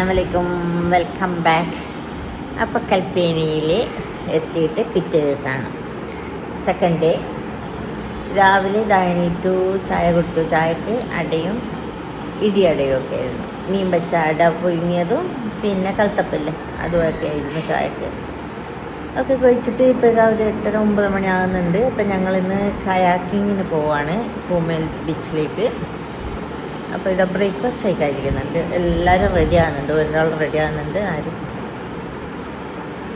Hi all അസ്സാം വലൈക്കും welcome back. അപ്പോൾ കൽപ്പേനിയിൽ എത്തിയിട്ട് പിറ്റേ ദിവസമാണ് സെക്കൻഡ് ഡേ. രാവിലെ ദയണിട്ടു ചായ കൊടുത്തു. ചായക്ക് അടയും ഇടിയടയും ഒക്കെ ആയിരുന്നു. മീൻ വെച്ച അട പുഴുങ്ങിയതും പിന്നെ കൽത്തപ്പല്ലേ. അതുമൊക്കെ ആയിരുന്നു ചായക്ക്. ഒക്കെ കഴിച്ചിട്ട് ഇപ്പോൾ ഇതാ ഒരു എട്ടര ഒമ്പത് മണിയാകുന്നുണ്ട് അപ്പം ഞങ്ങളിന്ന് കയാക്കിങ്ങിന് പോവാണ്. കൂമേൽ ബീച്ചിലേക്ക്. അപ്പോൾ ഇതാ ബ്രേക്ക്ഫാസ്റ്റ് ആയി എല്ലാവരും റെഡി ആകുന്നുണ്ട് ഒരാൾ റെഡി ആകുന്നുണ്ട് ആരും.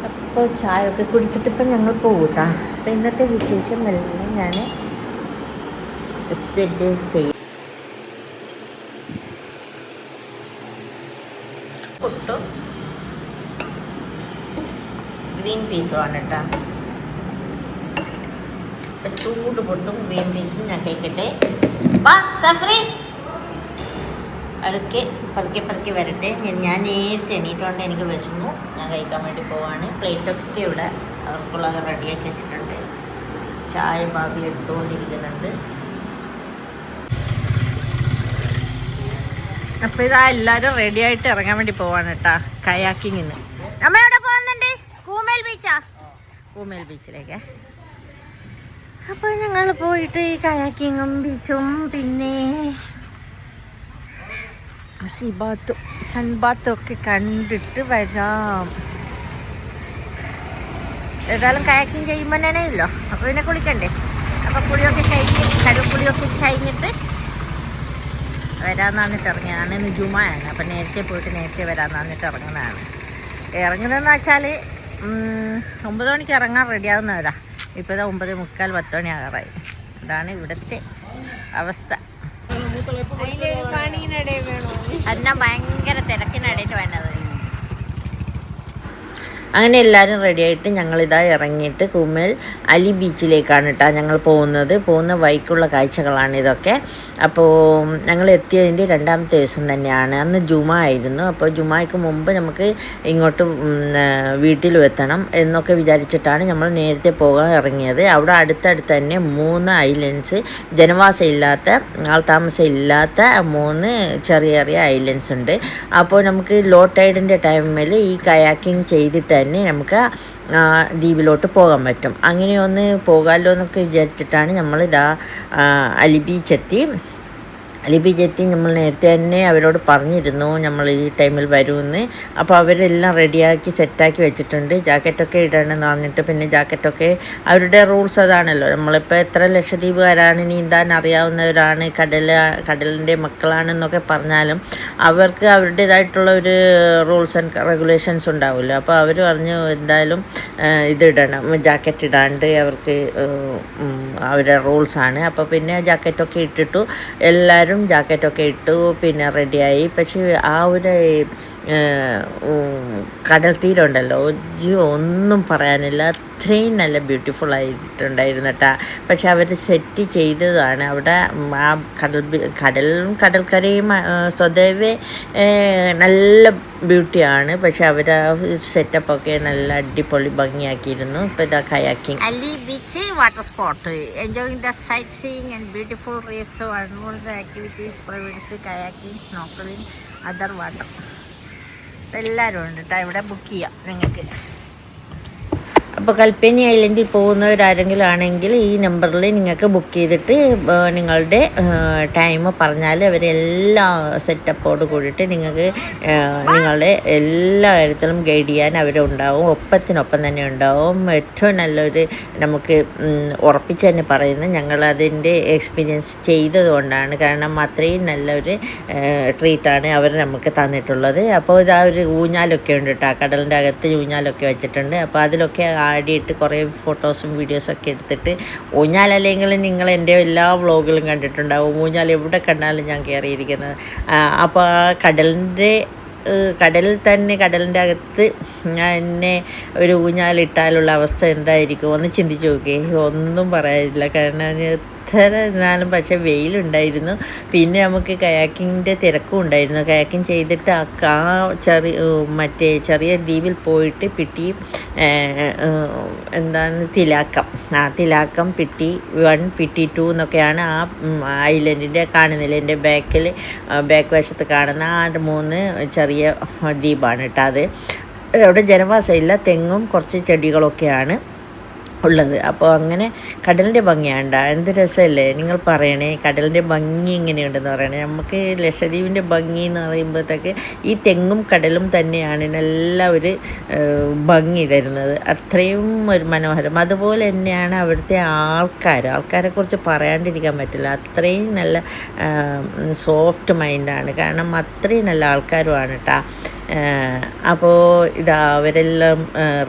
അപ്പോൾ ചായ ഒക്കെ കുടിച്ചിട്ട് ഇപ്പം ഞങ്ങൾ പോകൂട്ടാ അപ്പം ഇന്നത്തെ വിശേഷം എല്ലാം ഞാൻ വിസ്തരിച്ച് ചെയ്യും. പുട്ടും. ഗ്രീൻ പീസുമാണ് കേട്ടോ ചൂട് പൊട്ടും ഗ്രീൻ പീസും ഞാൻ കഴിക്കട്ടെ. വാ സഫറി അതൊക്കെ പതുക്കെ പതുക്കെ വരട്ടെ. ഞാൻ- നേരത്തെ എണീറ്റുകൊണ്ട് എനിക്ക് വിശന്നു. ഞാൻ കഴിക്കാൻ വേണ്ടി പോവാണ്. പ്ലേറ്റൊക്കെ ഇവിടെ അവർക്കുള്ളത് റെഡിയാക്കി വെച്ചിട്ടുണ്ട്. ചായ ബാബി എടുത്തുകൊണ്ടിരിക്കുന്നുണ്ട്. അപ്പോൾ ഇതാ എല്ലാവരും റെഡി ആയിട്ട് ഇറങ്ങാൻ വേണ്ടി പോവാണ് കേട്ടാ കയാക്കിങ്ങിന് നമ്മ എവിടെ പോകുന്നുണ്ട്? കൂമേൽ ബീച്ചാ കൂമേൽ ബീച്ചിലേക്ക് അപ്പോൾ ഞങ്ങൾ പോയിട്ട് കയാക്കിങ്ങും ബീച്ചും പിന്നെ സീബാത്തും സൺബാത്തും ഒക്കെ കണ്ടിട്ട് വരാം. ഏതായാലും കയാക്കിങ് ചെയ്യുമ്പോൾ തന്നെ ഇല്ലോ അപ്പോൾ പിന്നെ കുളിക്കണ്ടേ? അപ്പോൾ കുളിയൊക്കെ കഴിഞ്ഞ് കടൽ കുളിയൊക്കെ കഴിഞ്ഞിട്ട് വരാമെന്ന് പറഞ്ഞിട്ട് ഇറങ്ങിയതാണ് ഇന്ന് ജുമയാണ്. അപ്പോൾ നേരത്തെ പോയിട്ട് നേരത്തെ വരാമെന്ന് പറഞ്ഞിട്ട് ഇറങ്ങുന്നതാണ്. ഇറങ്ങുന്നതെന്ന് വെച്ചാൽ ഒമ്പത് മണിക്ക് ഇറങ്ങാൻ റെഡിയാവുന്നവരാ ഇപ്പോൾ ഇതാ ഒമ്പത് മുക്കാൽ പത്ത് മണി ആകാറായി അതാണ് ഇവിടുത്തെ അവസ്ഥ. അതിനാ ഭയങ്കര തിരക്കിനിടയിട്ട് വന്നത് അങ്ങനെ എല്ലാവരും റെഡിയായിട്ട് ഞങ്ങളിതാ ഇറങ്ങിയിട്ട് കുമ്മൽ അലി ബീച്ചിലേക്കാണ് കേട്ടോ ഞങ്ങൾ പോകുന്നത്. പോകുന്ന വൈക്കുള്ള കാഴ്ചകളാണ് ഇതൊക്കെ. അപ്പോൾ ഞങ്ങൾ എത്തിയതിന്റെ രണ്ടാമത്തെ ദിവസം തന്നെയാണ്. അന്ന് ജുമ ആയിരുന്നു. അപ്പോൾ ജുമായ്ക്ക് മുമ്പ് നമുക്ക് ഇങ്ങോട്ട് വീട്ടിൽ എത്തണം എന്നൊക്കെ വിചാരിച്ചിട്ടാണ് നമ്മൾ നേരത്തെ പോകാൻ ഇറങ്ങിയത്. അവിടെ അടുത്തടുത്ത് തന്നെ മൂന്ന് ഐലൻഡ്സ് ജനവാസം ഇല്ലാത്ത ആൾ താമസം ഇല്ലാത്ത മൂന്ന് ചെറിയ ചെറിയ ഐലൻഡ്സ് ഉണ്ട്. അപ്പോൾ നമുക്ക് ലോ ടൈഡിന്റെ ടൈമിൽ ഈ കയാക്കിംഗ് ചെയ്തിട്ട് തന്നെ നമുക്ക് ദ്വീപിലോട്ട് പോകാൻ പറ്റും. അങ്ങനെ ഒന്ന് പോകാമല്ലോ എന്നൊക്കെ വിചാരിച്ചിട്ടാണ് നമ്മൾ ഇതാ ആ, അലി ജെത്തി നമ്മൾ നേരത്തെ തന്നെ അവരോട് പറഞ്ഞിരുന്നു നമ്മൾ ഈ ടൈമിൽ വരുമെന്ന്. അപ്പോൾ അവരെല്ലാം റെഡിയാക്കി സെറ്റാക്കി വെച്ചിട്ടുണ്ട്. ജാക്കറ്റൊക്കെ ഇടണമെന്ന് പറഞ്ഞിട്ട് പിന്നെ ജാക്കറ്റൊക്കെ അവരുടെ റൂൾസ് അതാണല്ലോ. നമ്മളിപ്പോൾ എത്ര ലക്ഷദ്വീപുകാരാണ് നീന്താൻ അറിയാവുന്നവരാണ് കടൽ കടലിന്റെ മക്കളാണെന്നൊക്കെ പറഞ്ഞാലും അവർക്ക് അവരുടേതായിട്ടുള്ള ഒരു റൂൾസ് ആൻഡ് റെഗുലേഷൻസ് ഉണ്ടാവുമല്ലോ. അപ്പോൾ അവർ പറഞ്ഞു എന്തായാലും ഇതിടണം. ജാക്കറ്റ് ഇടാണ്ട് അവർക്ക് അവരുടെ റൂൾസാണ് അപ്പോൾ പിന്നെ ജാക്കറ്റൊക്കെ ഇട്ടിട്ടു എല്ലാവരും ജാക്കറ്റൊക്കെ ഇട്ടു പിന്നെ റെഡിയായി പക്ഷേ ആ ഒരു കടൽ തീരമുണ്ടല്ലോ ഒന്നും പറയാനില്ല. അത്രയും നല്ല ബ്യൂട്ടിഫുൾ ആയിട്ടുണ്ടായിരുന്നു കേട്ടോ പക്ഷെ അവർ സെറ്റ് ചെയ്തതാണ്. അവിടെ ആ കടൽ കടലും കടൽക്കരയും സ്വതവേ നല്ല ബ്യൂട്ടിയാണ് പക്ഷെ അവർ ആ സെറ്റപ്പൊക്കെ നല്ല അടിപൊളി ഭംഗിയാക്കിയിരുന്നു. ഇപ്പോൾ ഇതാ kayaking Ali beach water spot enjoying the sightseeing and beautiful reefs one activities privates kayaking snorkelling other water എല്ലാവരും ഉണ്ട് കേട്ടോ ഇവിടെ ബുക്ക് ചെയ്യാം നിങ്ങൾക്ക്. അപ്പോൾ കൽപ്പനി ഐലൻഡിൽ പോകുന്നവരാരെങ്കിലും ആണെങ്കിൽ ഈ നമ്പറിൽ നിങ്ങൾക്ക് ബുക്ക് ചെയ്തിട്ട് നിങ്ങളുടെ ടൈം പറഞ്ഞാൽ അവരെല്ലാ സെറ്റപ്പോട് കൂടിയിട്ട് നിങ്ങൾക്ക് നിങ്ങളുടെ എല്ലാ കാര്യത്തിലും ഗൈഡ് ചെയ്യാൻ അവരുണ്ടാവും. ഒപ്പത്തിനൊപ്പം തന്നെ ഉണ്ടാവും. ഏറ്റവും നല്ലൊരു നമുക്ക് ഉറപ്പിച്ച് തന്നെ പറയുന്നത് ഞങ്ങളതിന്റെ എക്സ്പീരിയൻസ് ചെയ്തതുകൊണ്ടാണ്. കാരണം അത്രയും നല്ലൊരു ട്രീറ്റാണ് അവർ നമുക്ക് തന്നിട്ടുള്ളത്. അപ്പോൾ ഇതാ ഒരു ഊഞ്ഞാലൊക്കെ ഉണ്ട് കേട്ടോ കടലിന്റെ അകത്ത് ഊഞ്ഞാലൊക്കെ വെച്ചിട്ടുണ്ട്. അപ്പോൾ അതിലൊക്കെ ആടിയിട്ട് കുറേ ഫോട്ടോസും വീഡിയോസൊക്കെ എടുത്തിട്ട് ഊഞ്ഞാലല്ലെങ്കിൽ നിങ്ങൾ എന്റെ എല്ലാ വ്ളോഗിലും കണ്ടിട്ടുണ്ടാവും. ഊഞ്ഞാൽ എവിടെ കണ്ടാലും ഞാൻ കയറിയിരിക്കുന്നത് അപ്പോൾ കടലിന്റെ കടലിൽ തന്നെ കടലിന്റെ അകത്ത് എന്നെ ഒരു ഊഞ്ഞാലിട്ടാലുള്ള അവസ്ഥ എന്തായിരിക്കും? ഒന്ന് ചിന്തിച്ച് നോക്കിയേ. ഒന്നും പറയാനില്ല. കാരണം എത്ര ഇരുന്നാലും പക്ഷേ വെയിലുണ്ടായിരുന്നു. പിന്നെ നമുക്ക് കയാക്കിങ്ങിന്റെ തിരക്കും ഉണ്ടായിരുന്നു. കയാക്കിങ് ചെയ്തിട്ട് ആ ചെറി ചെറിയ മറ്റേ ചെറിയ ദ്വീപിൽ പോയിട്ട് പിട്ടി എന്താണ് തിലാക്കം. ആ തിലാക്കം പിട്ടി വൺ പിട്ടി ടു എന്നൊക്കെയാണ് ആ ഐലൻഡിന്റെ കാണുന്നില്ല എന്റെ ബാക്കിൽ ബാക്ക് വശത്ത് കാണുന്ന ആ മൂന്ന് ചെറിയ ദ്വീപാണ് കേട്ടോ അത്. അവിടെ ജനവാസമില്ല. തെങ്ങും കുറച്ച് ചെടികളൊക്കെയാണ്. ഉള്ളത്. അപ്പോൾ അങ്ങനെ കടലിന്റെ ഭംഗിയാണ്ട എന്ത് രസമല്ലേ നിങ്ങൾ പറയണേ കടലിന്റെ ഭംഗി എങ്ങനെയുണ്ടെന്ന് പറയണേ. നമുക്ക് ലക്ഷദ്വീപിന്റെ ഭംഗി എന്ന് പറയുമ്പോഴത്തേക്ക് ഈ തെങ്ങും കടലും തന്നെയാണ് നല്ല ഒരു ഭംഗി തരുന്നത്. അത്രയും ഒരു മനോഹരം. അതുപോലെ തന്നെയാണ് അവിടുത്തെ ആൾക്കാർ ആൾക്കാരെക്കുറിച്ച് പറയാണ്ടിരിക്കാൻ പറ്റില്ല. അത്രയും നല്ല സോഫ്റ്റ് മൈൻഡാണ്. കാരണം അത്രയും നല്ല ആൾക്കാരുമാണ് കേട്ടോ അപ്പോൾ ഇതാ അവരെല്ലാം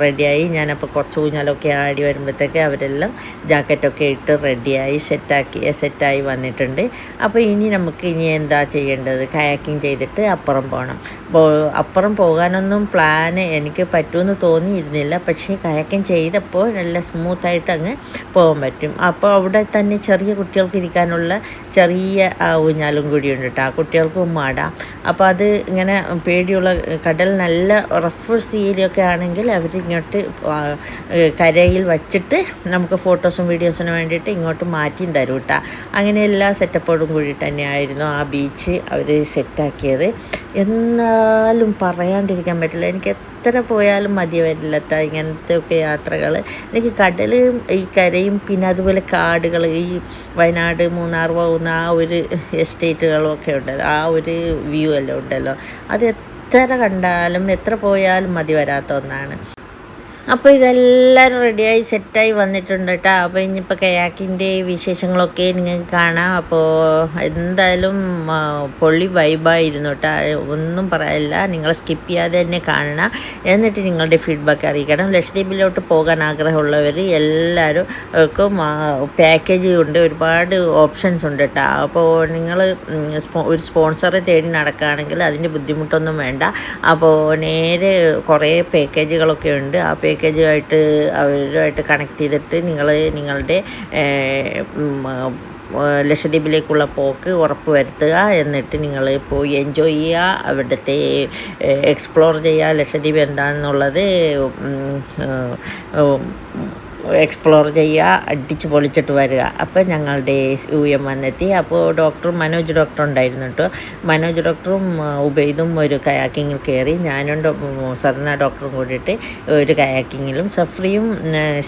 റെഡിയായി ഞാനപ്പോൾ കുറച്ച് ഊഞ്ഞാലൊക്കെ ആടി വരുമ്പോഴത്തേക്ക് അവരെല്ലാം ജാക്കറ്റൊക്കെ ഇട്ട് റെഡിയായി സെറ്റാക്കി സെറ്റായി വന്നിട്ടുണ്ട്. അപ്പോൾ ഇനി നമുക്ക് ഇനി എന്താ ചെയ്യേണ്ടത്? കയാക്കിങ് ചെയ്തിട്ട് അപ്പുറം പോകണം അപ്പുറം പോകാനൊന്നും പ്ലാൻ എനിക്ക് പറ്റുമെന്ന് തോന്നിയിരുന്നില്ല. പക്ഷേ കയാക്കിങ് ചെയ്തപ്പോൾ നല്ല സ്മൂത്തായിട്ട് അങ്ങ് പോകാൻ പറ്റും. അപ്പോൾ അവിടെ തന്നെ ചെറിയ കുട്ടികൾക്ക് ഇരിക്കാനുള്ള ചെറിയ ഊഞ്ഞാലും കൂടിയുണ്ട് കേട്ടോ. ആ കുട്ടികൾക്കും മാടാം. അപ്പോൾ അത് ഇങ്ങനെ പേടിയുള്ള കടൽ നല്ല റഫ് സീലൊക്കെ ആണെങ്കിൽ അവരിങ്ങോട്ട് കരയിൽ വച്ചിട്ട് നമുക്ക് ഫോട്ടോസും വീഡിയോസിനും വേണ്ടിയിട്ട് ഇങ്ങോട്ട് മാറ്റിയും തരും കേട്ടോ അങ്ങനെ എല്ലാ സെറ്റപ്പോടും കൂടി തന്നെയായിരുന്നു ആ ബീച്ച് അവർ സെറ്റാക്കിയത്. എന്നാലും പറയാണ്ടിരിക്കാൻ പറ്റില്ല. എനിക്ക് എത്ര പോയാലും മതി വരില്ല കേട്ടോ ഇങ്ങനത്തെ ഒക്കെ യാത്രകൾ എനിക്ക് കടലും ഈ കരയും പിന്നെ അതുപോലെ കാടുകൾ ഈ വയനാട് മൂന്നാർ പോകുന്ന ആ ഒരു എസ്റ്റേറ്റുകളും ഒക്കെ ഉണ്ടല്ലോ. ആ ഒരു വ്യൂ എല്ലാം ഉണ്ടല്ലോ. അത് എത്ര കണ്ടാലും എത്ര പോയാലും മതി വരാത്ത ഒന്നാണ്. അപ്പോൾ ഇതെല്ലാവരും റെഡിയായി സെറ്റായി വന്നിട്ടുണ്ട് കേട്ടോ അപ്പോൾ ഇനിയിപ്പോൾ കയാക്കിന്റെ വിശേഷങ്ങളൊക്കെ നിങ്ങൾക്ക് കാണാം. അപ്പോൾ എന്തായാലും പൊള്ളി വൈബായിരുന്നു കേട്ടോ ഒന്നും പറയില്ല. നിങ്ങൾ സ്കിപ്പ് ചെയ്യാതെ തന്നെ കാണണം. എന്നിട്ട് നിങ്ങളുടെ ഫീഡ്ബാക്ക് അറിയിക്കണം. ലക്ഷദ്വീപിലോട്ട് പോകാൻ ആഗ്രഹമുള്ളവർ എല്ലാവരും പാക്കേജ് ഉണ്ട്. ഒരുപാട് ഓപ്ഷൻസ് ഉണ്ട് കേട്ടോ അപ്പോൾ നിങ്ങൾ ഒരു സ്പോൺസറെ തേടി നടക്കുകയാണെങ്കിൽ അതിന്റെ ബുദ്ധിമുട്ടൊന്നും വേണ്ട. അപ്പോൾ നേരെ കുറേ പാക്കേജുകളൊക്കെ ഉണ്ട്. ആ പാക്കേജുമായിട്ട് അവരുമായിട്ട് കണക്ട് ചെയ്തിട്ട് നിങ്ങൾ നിങ്ങളുടെ ലക്ഷദ്വീപിലേക്കുള്ള പോക്ക് ഉറപ്പ് വരുത്തുക എന്നിട്ട് നിങ്ങൾ പോയി എൻജോയ് ചെയ്യുക അവിടുത്തെ എക്സ്പ്ലോർ ചെയ്യുക ലക്ഷദ്വീപ് എന്താണെന്നുള്ളത് എക്സ്പ്ലോർ ചെയ്യുക അടിച്ച് പൊളിച്ചിട്ട് വരിക. അപ്പോൾ ഞങ്ങളുടെ യു എം വന്നെത്തി. അപ്പോൾ ഡോക്ടർ മനോജ് ഡോക്ടർ ഉണ്ടായിരുന്നു കേട്ടോ. മനോജ് ഡോക്ടറും ഉബൈദും ഒരു കയാക്കിങ്ങിൽ കയറി. ഞാനും സർണ ഡോക്ടറും കൂടിയിട്ട് ഒരു കയാക്കിങ്ങിലും സഫ്രിയും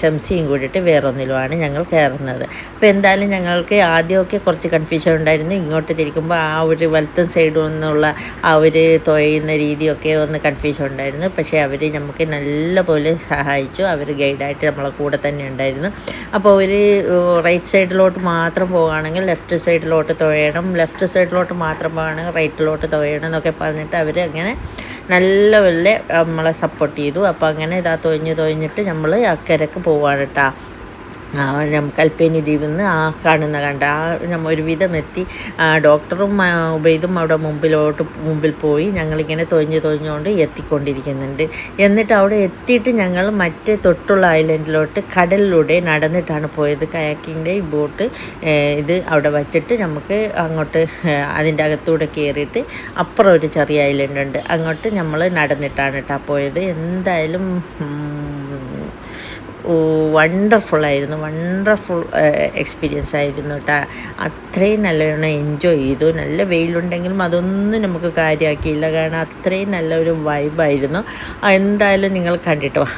ഷംസിയും കൂടിയിട്ട് വേറൊന്നിലുമാണ് ഞങ്ങൾ കയറുന്നത്. അപ്പോൾ എന്തായാലും ഞങ്ങൾക്ക് ആദ്യമൊക്കെ കുറച്ച് കൺഫ്യൂഷൻ ഉണ്ടായിരുന്നു. ഇങ്ങോട്ട് തിരിക്കുമ്പോൾ ആ ഒരു വലത്തും സൈഡും എന്നുള്ള ആ ഒരു തൊയ്യുന്ന രീതിയൊക്കെ ഒന്ന് കൺഫ്യൂഷൻ ഉണ്ടായിരുന്നു. പക്ഷേ അവർ നമുക്ക് നല്ലപോലെ സഹായിച്ചു. അവർ ഗൈഡായിട്ട് നമ്മളെ കൂടെ തന്നെ ഉണ്ടായിരുന്നു. അപ്പോൾ ഒരു റൈറ്റ് സൈഡിലോട്ട് മാത്രം പോകുകയാണെങ്കിൽ ലെഫ്റ്റ് സൈഡിലോട്ട് തുഴയണം ലെഫ്റ്റ് സൈഡിലോട്ട് മാത്രം പോകുകയാണെങ്കിൽ റൈറ്റിലോട്ട് തുഴയണം എന്നൊക്കെ പറഞ്ഞിട്ട് അവർ അങ്ങനെ നല്ല വലിയ നമ്മളെ സപ്പോർട്ട് ചെയ്തു. അപ്പോൾ അങ്ങനെ ഇതാ തൊഴിഞ്ഞ് തൊഴിഞ്ഞിട്ട് നമ്മൾ അക്കരക്ക് പോവാണ് കേട്ടോ. കൽപ്പേനി ദ്വീപിൽ നിന്ന് ആ കാണുന്ന കണ്ട ആ നമ്മൾ ഒരുവിധം എത്തി. ഡോക്ടറും ഉബൈദും അവിടെ മുമ്പിലോട്ട് മുമ്പിൽ പോയി ഞങ്ങളിങ്ങനെ തൊഴിഞ്ഞ് തൊഴിഞ്ഞുകൊണ്ട് എത്തിക്കൊണ്ടിരിക്കുന്നുണ്ട്. എന്നിട്ട് അവിടെ എത്തിയിട്ട് ഞങ്ങൾ മറ്റേ തൊട്ടുള്ള ഐലൻഡിലോട്ട് കടലിലൂടെ നടന്നിട്ടാണ് പോയത്. കയാക്കിന്റെ ഈ ബോട്ട് ഇത് അവിടെ വച്ചിട്ട് നമുക്ക് അങ്ങോട്ട് അതിന്റെ അകത്തൂടെ കയറിയിട്ട് അപ്പുറം ഒരു ചെറിയ ഐലൻഡ് ഉണ്ട് അങ്ങോട്ട് നമ്മൾ നടന്നിട്ടാണ് കേട്ടോ പോയത്. എന്തായാലും വണ്ടർഫുള്ളായിരുന്നു വണ്ടർഫുൾ എക്സ്പീരിയൻസ് ആയിരുന്നു കേട്ടോ അത്രയും നല്ലവണ്ണം എൻജോയ് ചെയ്തു. നല്ല വെയിലുണ്ടെങ്കിലും അതൊന്നും നമുക്ക് കാര്യമാക്കിയില്ല കാരണം അത്രയും നല്ലൊരു വൈബായിരുന്നു എന്തായാലും നിങ്ങൾ കണ്ടിട്ട് വാ.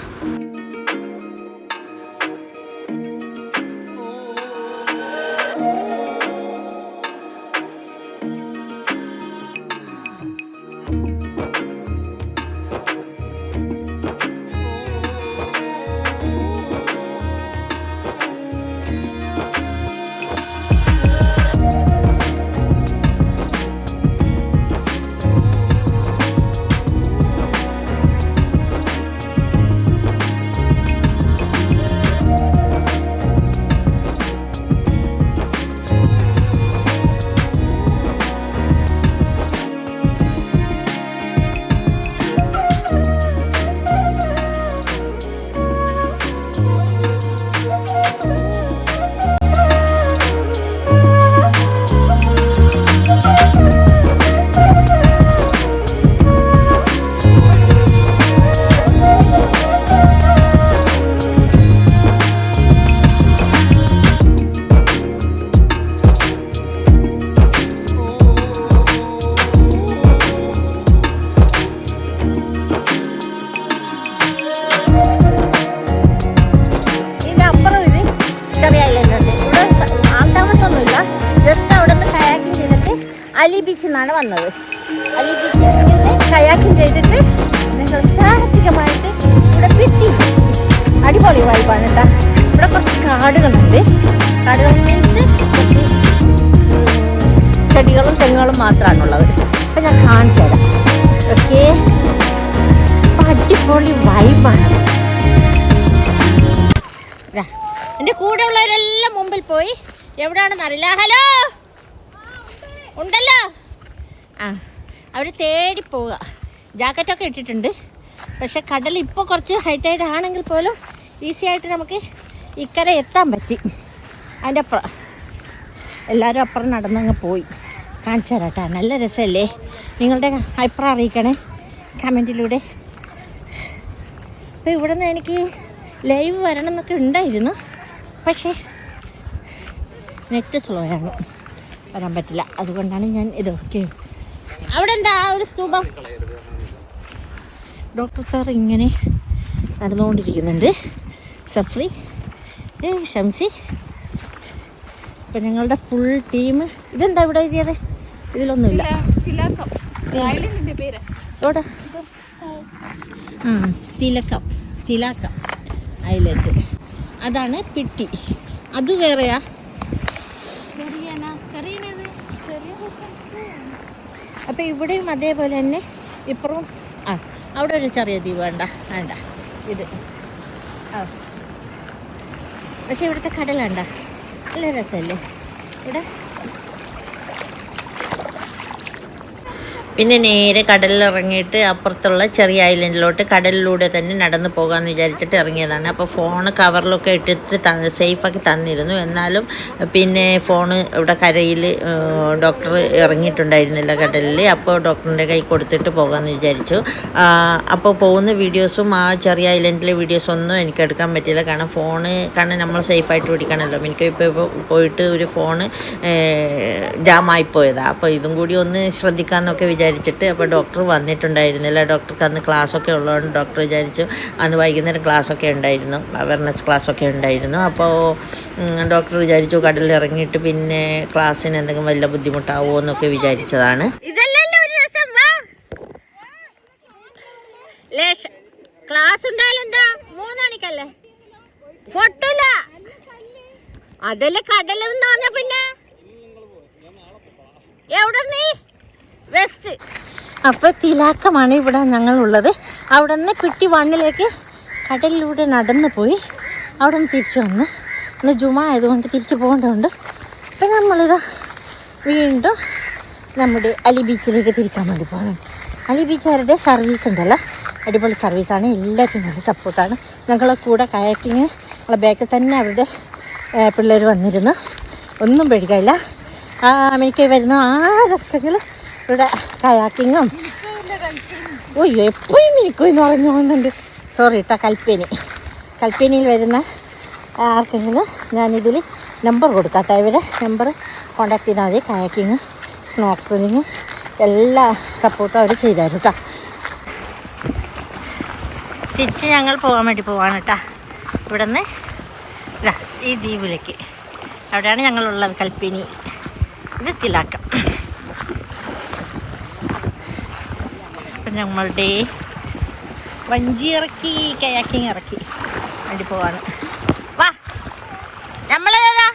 നിന്നാണ് വന്നത്. കയാക്കിങ് ചെയ്തിട്ട് നിങ്ങൾ സാഹസികമായിട്ട് ഇവിടെ പെട്ടി അടിപൊളി വൈബാണ് കേട്ടോ ഇവിടെ കുറച്ച് കാടുകളുണ്ട്. കാടുകൾ മീൻസ് ചെടികളും തെങ്ങുകളും മാത്രമാണുള്ളത്. അപ്പം ഞാൻ കാണിച്ചു തരാം. ഓക്കെ? അടിപൊളി വൈബാണ് എന്റെ കൂടെ ഉള്ളവരെല്ലാം മുമ്പിൽ പോയി. എവിടെയാണെന്ന് അറിയില്ല ഹലോ? ഉണ്ടല്ലോ? ആ അവർ തേടി പോവുക. ജാക്കറ്റൊക്കെ ഇട്ടിട്ടുണ്ട്. പക്ഷെ കടൽ ഇപ്പോൾ കുറച്ച് ഹൈറ്റൈഡ് ആണെങ്കിൽ പോലും ഈസി ആയിട്ട് നമുക്ക് ഇക്കരെ എത്താൻ പറ്റി. അതിന്റെ അപ്പുറം. എല്ലാവരും അപ്പുറം നടന്നങ്ങ് പോയി. കാണിച്ചു തരാട്ടാ നല്ല രസമല്ലേ? നിങ്ങളുടെ അഭിപ്രായം അറിയിക്കണേ. കമന്റിലൂടെ. അപ്പോൾ ഇവിടെ നിന്ന് എനിക്ക് ലൈവ് വരണം എന്നൊക്കെ ഉണ്ടായിരുന്നു. പക്ഷേ നെറ്റ് സ്ലോ ആണ്. വരാൻ പറ്റില്ല. അതുകൊണ്ടാണ് ഞാൻ ഇതൊക്കെ അവിടെ എന്താ ഒരു സ്തൂപം? ഡോക്ടർ സാർ ഇങ്ങനെ നടന്നുകൊണ്ടിരിക്കുന്നുണ്ട്. സഫ്രി ശംസി. ഇപ്പം ഞങ്ങളുടെ ഫുൾ ടീം ഇതെന്താ ഇവിടെ എഴുതിയത് ഇതിലൊന്നുമില്ല. എവിടെ? ആ തിലക്കം. തിലാക്കം ഐലൻഡ്. അതാണ് പിട്ടി. അത് വേറെയാ? അപ്പം ഇവിടെയും അതേപോലെ തന്നെ ഇപ്പുറവും ആ അവിടെ ഒരു ചെറിയ ദ്വീപ് വേണ്ട വേണ്ട ഇത്. ആ. പക്ഷേ ഇവിടുത്തെ കടലുണ്ട നല്ല രസമല്ലേ? ഇവിടെ പിന്നെ നേരെ കടലിൽ ഇറങ്ങിയിട്ട് അപ്പുറത്തുള്ള ചെറിയ ഐലൻഡിലോട്ട് കടലിലൂടെ തന്നെ നടന്നു പോകാമെന്ന് വിചാരിച്ചിട്ട് ഇറങ്ങിയതാണ്. അപ്പോൾ ഫോണ് കവറിലൊക്കെ ഇട്ടിട്ട് ത സേഫാക്കി തന്നിരുന്നു. എന്നാലും പിന്നെ ഫോണ് ഇവിടെ കരയിൽ ഡോക്ടർ ഇറങ്ങിയിട്ടുണ്ടായിരുന്നില്ല കടലിൽ അപ്പോൾ ഡോക്ടറിന്റെ കൈ കൊടുത്തിട്ട് പോകാമെന്ന് വിചാരിച്ചു. അപ്പോൾ പോകുന്ന വീഡിയോസും ആ ചെറിയ ഐലൻഡിലെ വീഡിയോസും ഒന്നും എനിക്ക് എടുക്കാൻ പറ്റില്ല കാരണം ഫോണ് കാരണം നമ്മൾ സേഫായിട്ട് പിടിക്കണമല്ലോ. എനിക്ക് ഇപ്പോൾ പോയിട്ട് ഒരു ഫോണ് ജാമായിപ്പോയതാണ് അപ്പോൾ ഇതും കൂടി ഒന്ന് ശ്രദ്ധിക്കാമെന്നൊക്കെ വിചാരിച്ചിട്ട് അപ്പോൾ ഡോക്ടർ വന്നിട്ടുണ്ടായിരുന്നില്ല. ഡോക്ടർക്ക് അന്ന് ക്ലാസ്സൊക്കെ ഉള്ളതുകൊണ്ട് ഡോക്ടർ വിചാരിച്ചു അന്ന് വൈകുന്നേരം ക്ലാസ്സൊക്കെ ഉണ്ടായിരുന്നു. അവയർനെസ് ക്ലാസ്സൊക്കെ ഉണ്ടായിരുന്നു. അപ്പോൾ ഡോക്ടർ വിചാരിച്ചു കടലിൽ ഇറങ്ങിയിട്ട് പിന്നെ ക്ലാസ്സിന് എന്തെങ്കിലും വല്ല ബുദ്ധിമുട്ടാവുമോ എന്നൊക്കെ വിചാരിച്ചതാണ്. ക്ലാസ് അതല്ലേ കടലെന്ന് പറഞ്ഞ പിന്നെ? എവിടെ നീ? വെസ്റ്റ് അപ്പോൾ തിലാക്കമാണ് ഇവിടെ ഞങ്ങളുള്ളത്. അവിടെ നിന്ന് കുട്ടി വണ്ണിലേക്ക് കടലിലൂടെ നടന്നു പോയി. അവിടെ നിന്ന് തിരിച്ചു വന്ന്. ഇന്ന് ജുമ ആയതുകൊണ്ട് തിരിച്ചു പോകേണ്ടതുണ്ട്. അപ്പം നമ്മളിതാ വീണ്ടും നമ്മുടെ അലി ബീച്ചിലേക്ക് തിരിക്കാൻ വേണ്ടി പോകുന്നത് അലി ബീച്ചുകാരുടെ സർവീസ് ഉണ്ടല്ലോ. അടിപൊളി സർവീസാണ് എല്ലാവർക്കും നല്ല സപ്പോർട്ടാണ് ഞങ്ങളെ കൂടെ കയക്കിങ് ഞങ്ങളെ ബാക്കിൽ തന്നെ അവരുടെ പിള്ളേർ വന്നിരുന്നു. ഒന്നും പേടിക്കാനില്ല. ആ അമേരിക്ക വരുന്ന ആരൊക്കെങ്കിലും ഇവിടെ കയാക്കിങ്ങും. ഓയ്യോ എപ്പോഴും മിനിക്കോ എന്ന് പറഞ്ഞു പോകുന്നുണ്ട്. സോറി കേട്ടോ കൽപ്പേനി. കൽപ്പേനിയിൽ വരുന്ന ആർക്കെങ്കിലും ഞാനിതിൽ നമ്പർ കൊടുക്കാം ഇവിടെ നമ്പർ കോണ്ടാക്ട് ചെയ്താൽ മതി. കയാക്കിങ്ങും സ്നോക്കലിങ്ങും എല്ലാ സപ്പോർട്ടും അവർ ചെയ്തായിരുന്നു കേട്ടോ തിരിച്ച് ഞങ്ങൾ പോകാൻ വേണ്ടി പോവാണ് കേട്ടോ ഇവിടെ നിന്ന് ഈ ദ്വീപിലേക്ക്. അവിടെയാണ് ഞങ്ങളുള്ളത് കൽപ്പിനി. ഇത് തിലാക്കം നമ്മളുടെ വഞ്ചി ഇറക്കി കയാക്കിങ് ഇറക്കി. വേണ്ടി പോവാണ്. വാ. നമ്മളേതാ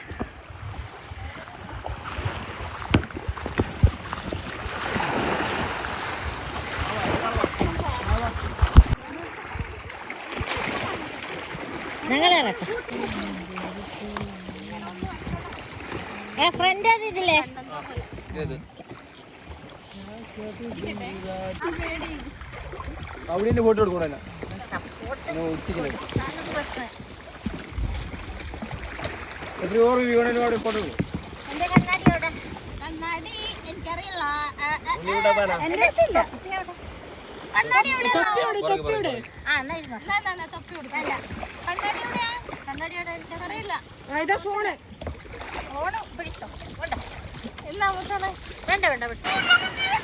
ഞങ്ങളിറക്കാം ഏ ഫ്രണ്ട് അവിടെ ഫോട്ടോ വീണ ഫോട്ടോ എടുക്കും. ഫോണ് പിടിച്ചോ. വേണ്ട. വേണ്ട വേണ്ട.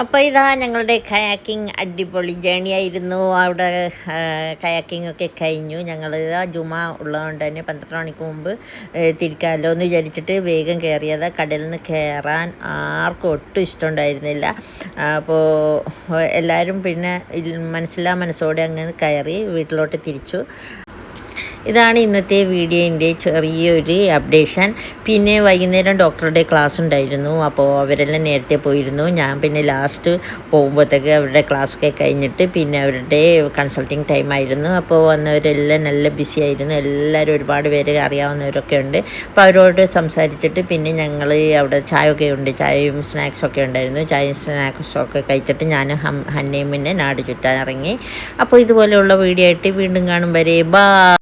അപ്പോൾ ഇതാ ഞങ്ങളുടെ കയാക്കിംഗ് അടിപൊളി ജേണി ആയിരുന്നു. അവിടെ കയാക്കിംഗ് ഒക്കെ കഴിഞ്ഞു. ഞങ്ങൾ ജുമാ ജുമ ഉള്ളതുകൊണ്ട് തന്നെ പന്ത്രണ്ട് മണിക്ക് മുമ്പ് തിരിക്കാമല്ലോ എന്ന് വിചാരിച്ചിട്ട് വേഗം കയറിയത് കടലിൽ നിന്ന് കയറാൻ ആർക്കും ഒട്ടും ഇഷ്ടമുണ്ടായിരുന്നില്ല. അപ്പോൾ എല്ലാവരും പിന്നെ മനസ്സിലാ മനസ്സോടെ അങ്ങനെ കയറി വീട്ടിലോട്ട് തിരിച്ചു. ഇതാണ് ഇന്നത്തെ വീഡിയോന്റെ ചെറിയൊരു അപ്ഡേഷൻ പിന്നെ വൈകുന്നേരം ഡോക്ടറുടെ ക്ലാസ് ഉണ്ടായിരുന്നു. അപ്പോൾ അവരെല്ലാം നേരത്തെ പോയിരുന്നു. ഞാൻ പിന്നെ ലാസ്റ്റ് പോകുമ്പോഴത്തേക്ക് അവരുടെ ക്ലാസ്സൊക്കെ കഴിഞ്ഞിട്ട് പിന്നെ അവരുടെ കൺസൾട്ടിങ് ടൈം ആയിരുന്നു. അപ്പോൾ വന്നവരെല്ലാം നല്ല ബിസി ആയിരുന്നു. എല്ലാവരും ഒരുപാട് പേര് അറിയാവുന്നവരൊക്കെ ഉണ്ട്. അപ്പോൾ അവരോട് സംസാരിച്ചിട്ട് പിന്നെ ഞങ്ങൾ അവിടെ ചായ ഒക്കെ ഉണ്ട്. ചായയും സ്നാക്സൊക്കെ ഉണ്ടായിരുന്നു. ചായയും സ്നാക്സൊക്കെ കഴിച്ചിട്ട് ഞാൻ ഹന്നയും പിന്നെ നാട് ചുറ്റാൻ ഇറങ്ങി. അപ്പോൾ ഇതുപോലെയുള്ള വീഡിയോ ആയിട്ട് വീണ്ടും കാണും വരെ. ബാ